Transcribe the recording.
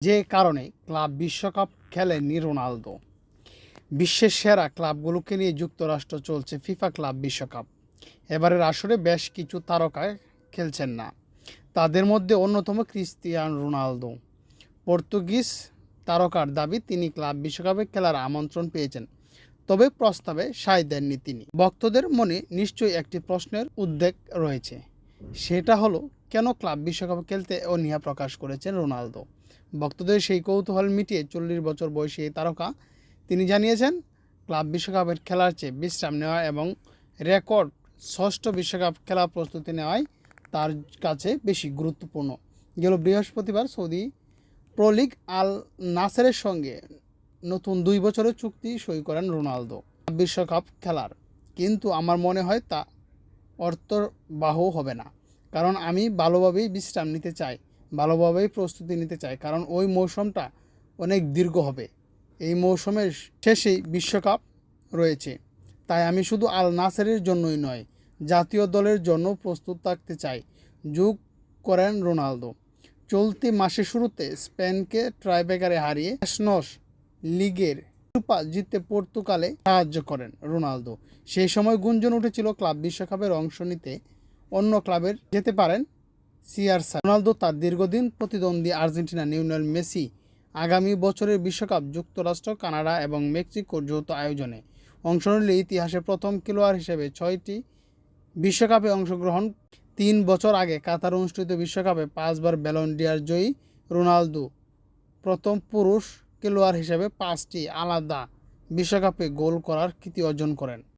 যে কারণে ক্লাব বিশ্বকাপ খেলেননি রোনালদো। বিশ্বের সেরা ক্লাবগুলোকে নিয়ে যুক্তরাষ্ট্র চলছে ফিফা ক্লাব বিশ্বকাপ। এবারের আসরে বেশ কিছু তারকায় খেলছেন না। তাদের মধ্যে অন্যতম ক্রিস্তিয়ান রোনালদো। পর্তুগিজ তারকার দাবি, তিনি ক্লাব বিশ্বকাপে খেলার আমন্ত্রণ পেয়েছেন, তবে প্রস্তাবে সায় দেননি তিনি। ভক্তদের মনে নিশ্চয়ই একটি প্রশ্নের উদ্বেগ রয়েছে। সেটা হলো, কেন ক্লাব বিশ্বকাপে খেলতে অনীহা প্রকাশ করেছেন রোনালদো? ভক্তদের সেই কৌতূহল মিটিয়ে চল্লিশ বছর বয়সী এই তারকা তিনি জানিয়েছেন, ক্লাব বিশ্বকাপের খেলার চেয়ে বিশ্রাম নেওয়া এবং রেকর্ড ষষ্ঠ বিশ্বকাপ খেলা প্রস্তুতি নেওয়ায় তার কাছে বেশি গুরুত্বপূর্ণ। গেল বৃহস্পতিবার সৌদি প্রো আল নাসেরের সঙ্গে নতুন দুই বছরের চুক্তি সই করেন রোনালদো। বিশ্বকাপ খেলার, কিন্তু আমার মনে হয় তা অর্থবাহ হবে না, কারণ আমি ভালোভাবেই বিশ্রাম নিতে চাই। ভালোভাবেই প্রস্তুতি নিতে চাই কারণ ওই মৌসুমটা অনেক দীর্ঘ হবে। এই মৌসুমের শেষেই বিশ্বকাপ রয়েছে। তাই আমি শুধু আল নাসেরের জন্যই নয়, জাতীয় দলের জন্য প্রস্তুত থাকতে চাই। যোগ করেন রোনালদো। চলতি মাসের শুরুতে স্পেনকে ট্রাইবেকারে হারিয়ে ন্যাশনস লিগের শিরোপা জিততে পর্তুগালে সাহায্য করেন রোনালদো। সেই সময় গুঞ্জন উঠেছিল, ক্লাব বিশ্বকাপের অংশ নিতে অন্য ক্লাবের যেতে পারেন সিআরসা রোনালদো তার দীর্ঘদিন প্রতিদ্বন্দ্বী আর্জেন্টিনা নিউনেল মেসি আগামী বছরের বিশ্বকাপ যুক্তরাষ্ট্র, কানাডা এবং মেক্সিকোর যৌথ আয়োজনে অংশ নিলে ইতিহাসে প্রথম খেলোয়াড় হিসেবে ছয়টি বিশ্বকাপে অংশগ্রহণ। তিন বছর আগে কাতার অনুষ্ঠিত বিশ্বকাপে পাঁচবার ব্যালন্ডিয়ার জয়ী রোনালদো প্রথম পুরুষ খেলোয়াড় হিসেবে পাঁচটি আলাদা বিশ্বকাপে গোল করার কৃতি অর্জন করেন।